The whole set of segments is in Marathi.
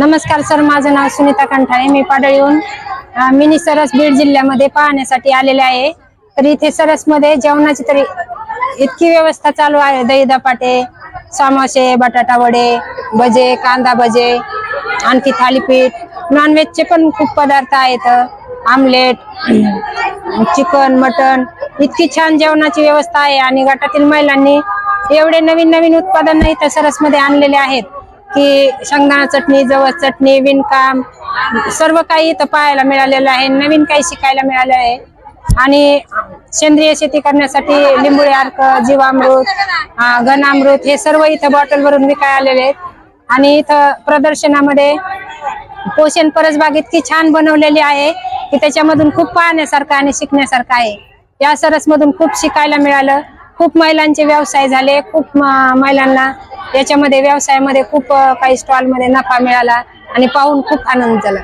नमस्कार सर माझं नाव सुनीता कंठाळे. मी पाडळीहून मिनी सरस बीड जिल्ह्यामध्ये पाहण्यासाठी आलेले आहे. तर इथे सरसमध्ये जेवणाची तरी इतकी व्यवस्था चालू आहे. दही धपाटे सामोसे बटाटा वडे भजे कांदा भजे आणखी थालीपीठ नॉनव्हेजचे पण खूप पदार्थ आहेत. आमलेट चिकन मटन इतकी छान जेवणाची व्यवस्था आहे. आणि गटातील महिलांनी एवढे नवीन नवीन उत्पादन इथं सरसमध्ये आणलेले आहेत. की शेंगदाणा चटणी जवस चटणी विणकाम सर्व काही इथं पाहायला मिळालेलं आहे. नवीन काही शिकायला मिळालं आहे. आणि सेंद्रिय शेती करण्यासाठी लिंबुळे अर्क जीवामृत घनामृत हे सर्व इथं बॉटलवरून विकाय आलेले आहेत. आणि इथं प्रदर्शनामध्ये पोषण परसबाग इतकी छान बनवलेली आहे की त्याच्यामधून खूप पाहण्यासारखं आणि शिकण्यासारखं आहे. या सरसमधून खूप शिकायला मिळालं. खूप महिलांचे व्यवसाय झाले. खूप महिलांना याच्यामध्ये व्यवसायामध्ये खूप काही स्टॉलमध्ये नफा मिळाला आणि पाहून खूप आनंद झाला.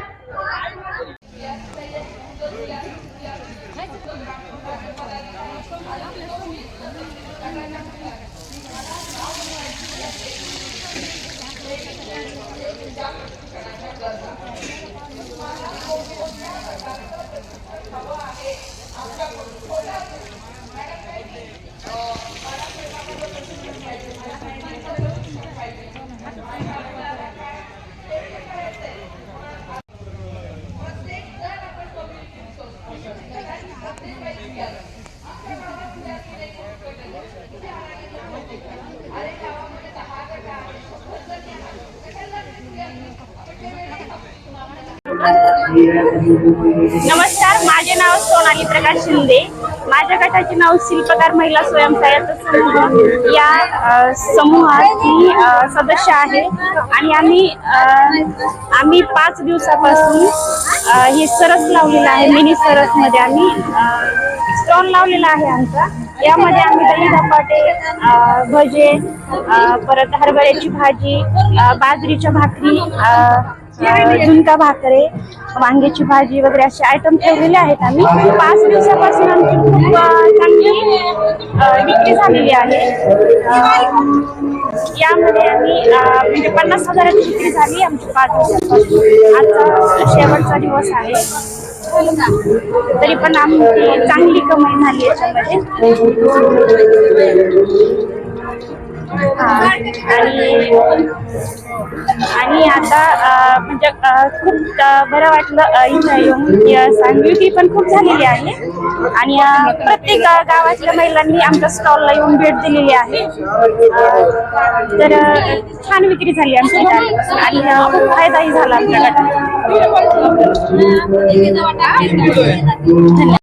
नमस्कार माझे नाव सोनाली प्रकाश शिंदे. माझ्या गटाचे नाव शिल्पकार महिला स्वयंसहायता समूह या समूहात मी सदस्य आहे. आणि आम्ही आम्ही पाच दिवसापासून हे सरस लावलेलं आहे मिनी सरसमध्ये आम्ही स्टॉल लावलेला आहे आमचा. यामध्ये आम्ही दही धपाटे भजे परत हरभऱ्याची भाजी बाजरीच्या भाकरी झुणका भाकरे वांग्याची भाजी वगैरे असे आयटम ठेवलेले आहेत आम्ही. पाच दिवसापासून आमची खूप चांगली विक्री झालेली आहे. यामध्ये आम्ही म्हणजे पन्नास हजाराची विक्री झाली आमची पाच दिवसापासून. आजचा शेवटचा दिवस आहे. तरी पण आमची चांगली कमाई झाली याच्यामध्ये. आणि आणि आता म्हणजे खूप अ, बरं वाटलं इथं येऊन सांगली पण खूप झालेली आहे. आणि प्रत्येक गावातल्या महिलांनी आमच्या स्टॉलला येऊन भेट दिलेली आहे. अ, तर छान विक्री झाली आमच्या इथं. आणि खूप फायदाही झाला आमच्या गटाला धन्यवाद